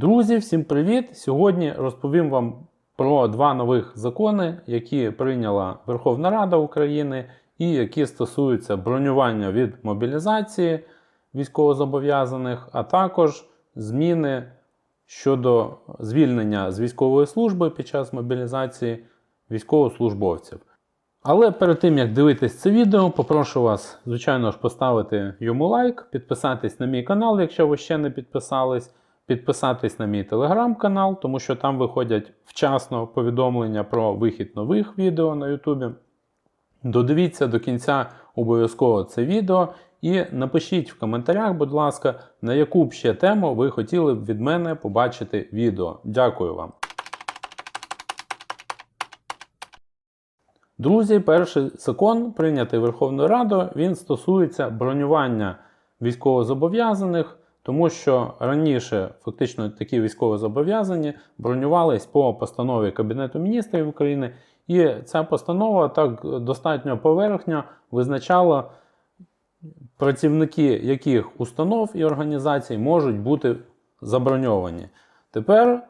Друзі, всім привіт! Сьогодні розповім вам про два нових закони, які прийняла Верховна Рада України і які стосуються бронювання від мобілізації військовозобов'язаних, а також зміни щодо звільнення з військової служби під час мобілізації військовослужбовців. Але перед тим як дивитись це відео, попрошу вас, звичайно ж, поставити йому лайк, підписатись на мій канал, якщо ви ще не підписались, підписатись на мій телеграм-канал, тому що там виходять вчасно повідомлення про вихід нових відео на Ютубі. Додивіться до кінця обов'язково це відео і напишіть в коментарях, будь ласка, на яку б ще тему ви хотіли б від мене побачити відео. Дякую вам. Друзі, перший закон, прийнятий Верховною Радою, він стосується бронювання військовозобов'язаних, тому що раніше фактично такі військовозобов'язані бронювались по постанові Кабінету міністрів України, і ця постанова так достатньо поверхньо визначала працівники яких установ і організацій можуть бути заброньовані. Тепер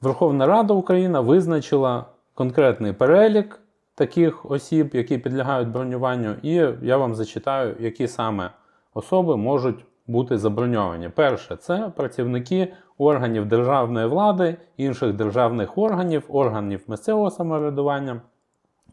Верховна Рада України визначила конкретний перелік таких осіб, які підлягають бронюванню, і я вам зачитаю, які саме особи можуть бути заброньовані. Перше, це працівники органів державної влади, інших державних органів, органів місцевого самоврядування,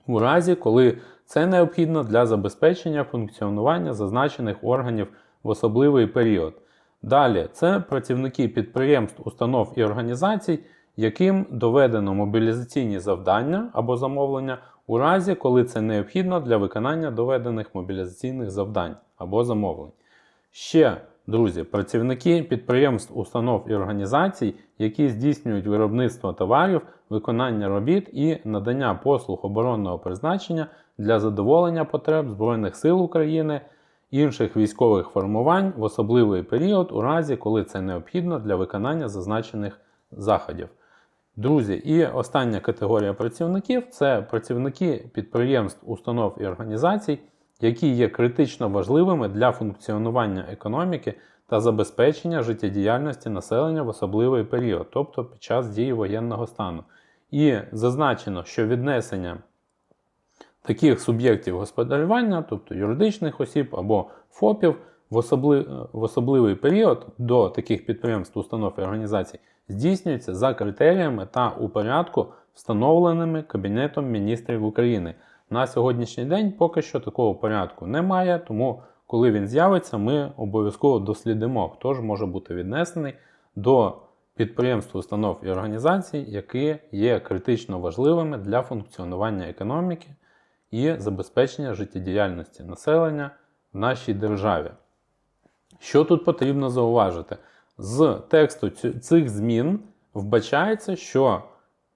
у разі, коли це необхідно для забезпечення функціонування зазначених органів в особливий період. Далі, це працівники підприємств, установ і організацій, яким доведено мобілізаційні завдання або замовлення у разі, коли це необхідно для виконання доведених мобілізаційних завдань або замовлень. Ще, друзі, працівники підприємств, установ і організацій, які здійснюють виробництво товарів, виконання робіт і надання послуг оборонного призначення для задоволення потреб Збройних сил України, інших військових формувань в особливий період, у разі, коли це необхідно для виконання зазначених заходів. Друзі, і остання категорія працівників це працівники підприємств, установ і організацій, які є критично важливими для функціонування економіки та забезпечення життєдіяльності населення в особливий період, тобто під час дії воєнного стану. І зазначено, що віднесення таких суб'єктів господарювання, тобто юридичних осіб або ФОПів, в, особли... в особливий період до таких підприємств, установ і організацій здійснюється за критеріями та у порядку, встановленими Кабінетом міністрів України. На сьогоднішній день поки що такого порядку немає, тому коли він з'явиться, ми обов'язково дослідимо, хто ж може бути віднесений до підприємств, установ і організацій, які є критично важливими для функціонування економіки і забезпечення життєдіяльності населення в нашій державі. Що тут потрібно зауважити? З тексту цих змін вбачається, що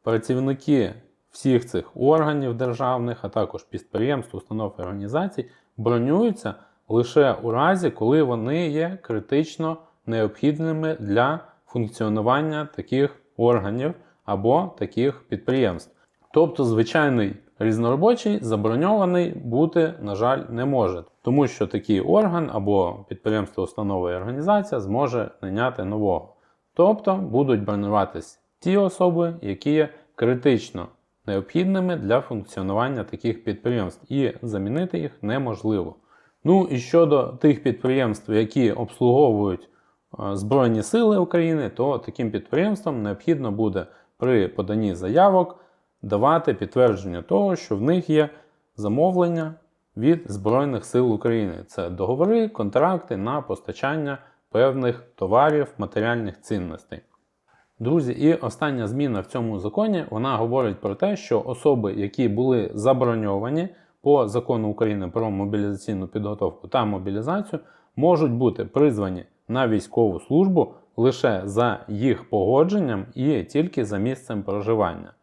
працівники всіх цих органів державних, а також підприємств, установ і організацій бронюються лише у разі, коли вони є критично необхідними для функціонування таких органів або таких підприємств. Тобто, звичайний різноробочий заброньований бути, на жаль, не може, тому що такий орган або підприємство, установа і організація зможе найняти нового. Тобто будуть бронюватись ті особи, які критично необхідними для функціонування таких підприємств, і замінити їх неможливо. Ну і щодо тих підприємств, які обслуговують Збройні Сили України, то таким підприємствам необхідно буде при поданні заявок давати підтвердження того, що в них є замовлення від Збройних сил України. Це договори, контракти на постачання певних товарів, матеріальних цінностей. Друзі, і остання зміна в цьому законі вона говорить про те, що особи, які були заброньовані по закону України про мобілізаційну підготовку та мобілізацію, можуть бути призвані на військову службу лише за їх погодженням і тільки за місцем проживання.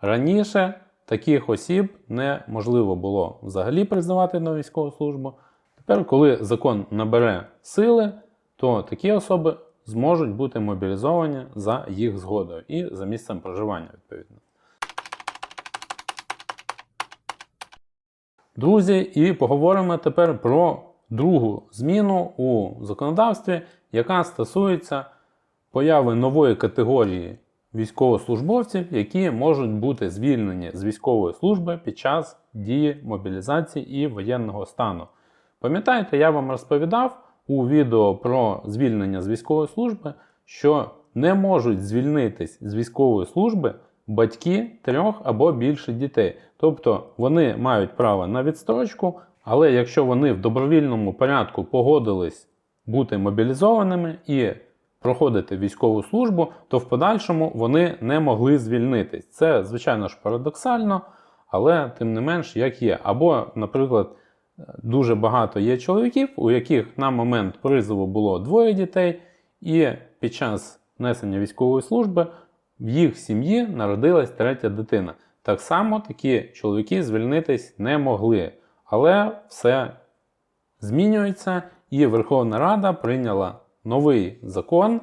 Раніше таких осіб неможливо було взагалі призвати на військову службу. Тепер, коли закон набере сили, то такі особи зможуть бути мобілізовані за їх згодою і за місцем проживання, відповідно. Друзі, і поговоримо тепер про другу зміну у законодавстві, яка стосується появи нової категорії військовослужбовців, які можуть бути звільнені з військової служби під час дії мобілізації і воєнного стану. Пам'ятаєте, я вам розповідав у відео про звільнення з військової служби, що не можуть звільнитись з військової служби батьки трьох або більше дітей. Тобто вони мають право на відстрочку, але якщо вони в добровільному порядку погодились бути мобілізованими і проходити військову службу, то в подальшому вони не могли звільнитись. Це, звичайно ж, парадоксально, але тим не менш, як є. Або, наприклад, дуже багато є чоловіків, у яких на момент призову було двоє дітей, і під час несення військової служби в їх сім'ї народилась третя дитина. Так само такі чоловіки звільнитись не могли. Але все змінюється, і Верховна Рада прийняла новий закон,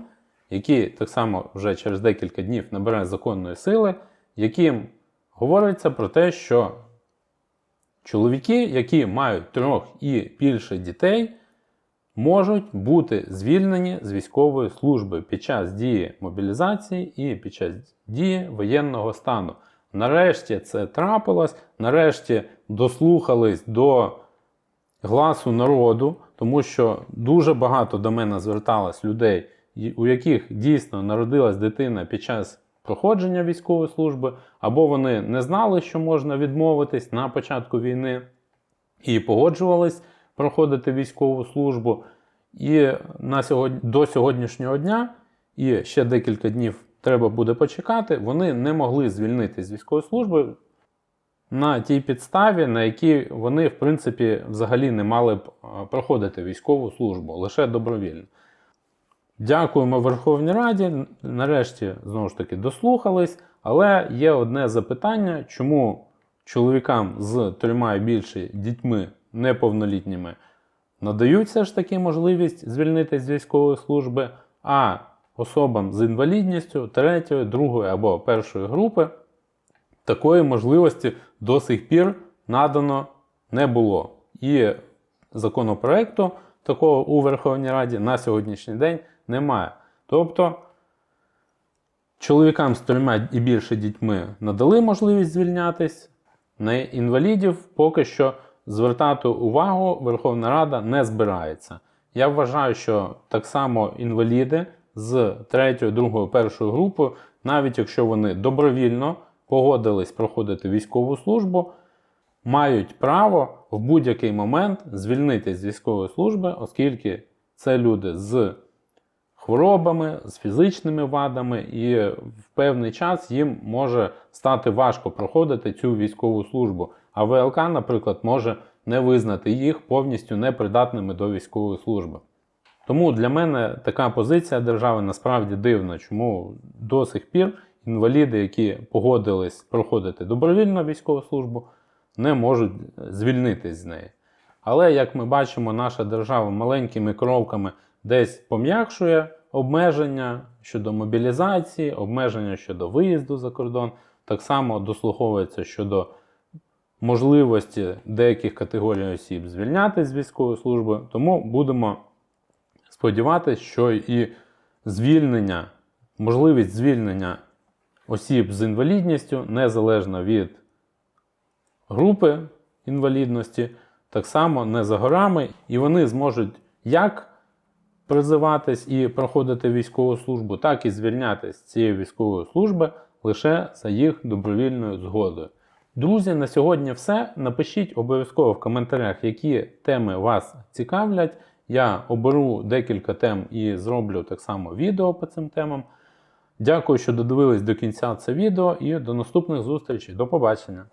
який так само вже через декілька днів набере законної сили, яким говориться про те, що чоловіки, які мають трьох і більше дітей, можуть бути звільнені з військової служби під час дії мобілізації і під час дії воєнного стану. Нарешті це трапилось, нарешті дослухались до гласу народу, тому що дуже багато до мене зверталось людей, у яких дійсно народилась дитина під час проходження військової служби, або вони не знали, що можна відмовитись на початку війни і погоджувались проходити військову службу. І на сьогодні, до сьогоднішнього дня, і ще декілька днів треба буде почекати, вони не могли звільнитися з військової служби на тій підставі, на якій вони, в принципі, взагалі не мали б е, проходити військову службу, лише добровільно. Дякуємо Верховній Раді. Нарешті, знову ж таки, дослухались. Але є одне запитання, чому чоловікам з трьома і більше дітьми неповнолітніми надають все ж таки можливість звільнитися з військової служби, а особам з інвалідністю третьої, другої або першої групи такої можливості до сих пір надано не було. І законопроекту такого у Верховній Раді на сьогоднішній день немає. Тобто чоловікам з трьома і більше дітьми надали можливість звільнятись, на інвалідів поки що звертати увагу Верховна Рада не збирається. Я вважаю, що так само інваліди з 3, 2, 1 групи, навіть якщо вони добровільно погодились проходити військову службу, мають право в будь-який момент звільнитись з військової служби, оскільки це люди з хворобами, з фізичними вадами, і в певний час їм може стати важко проходити цю військову службу. А ВЛК, наприклад, може не визнати їх повністю непридатними до військової служби. Тому для мене така позиція держави насправді дивна, чому до сих пір інваліди, які погодились проходити добровільно військову службу, не можуть звільнитись з неї. Але, як ми бачимо, наша держава маленькими кроками десь пом'якшує обмеження щодо мобілізації, обмеження щодо виїзду за кордон, так само дослуховується щодо можливості деяких категорій осіб звільнятися з військової служби. Тому будемо сподіватися, що і звільнення, можливість звільнення осіб з інвалідністю незалежно від групи інвалідності, так само не за горами, і вони зможуть як призиватись і проходити військову службу, так і звільнятися з цієї військової служби лише за їх добровільною згодою. Друзі, на сьогодні все. Напишіть обов'язково в коментарях, які теми вас цікавлять. Я оберу декілька тем і зроблю так само відео по цим темам. Дякую, що додивились до кінця це відео і до наступних зустрічей. До побачення!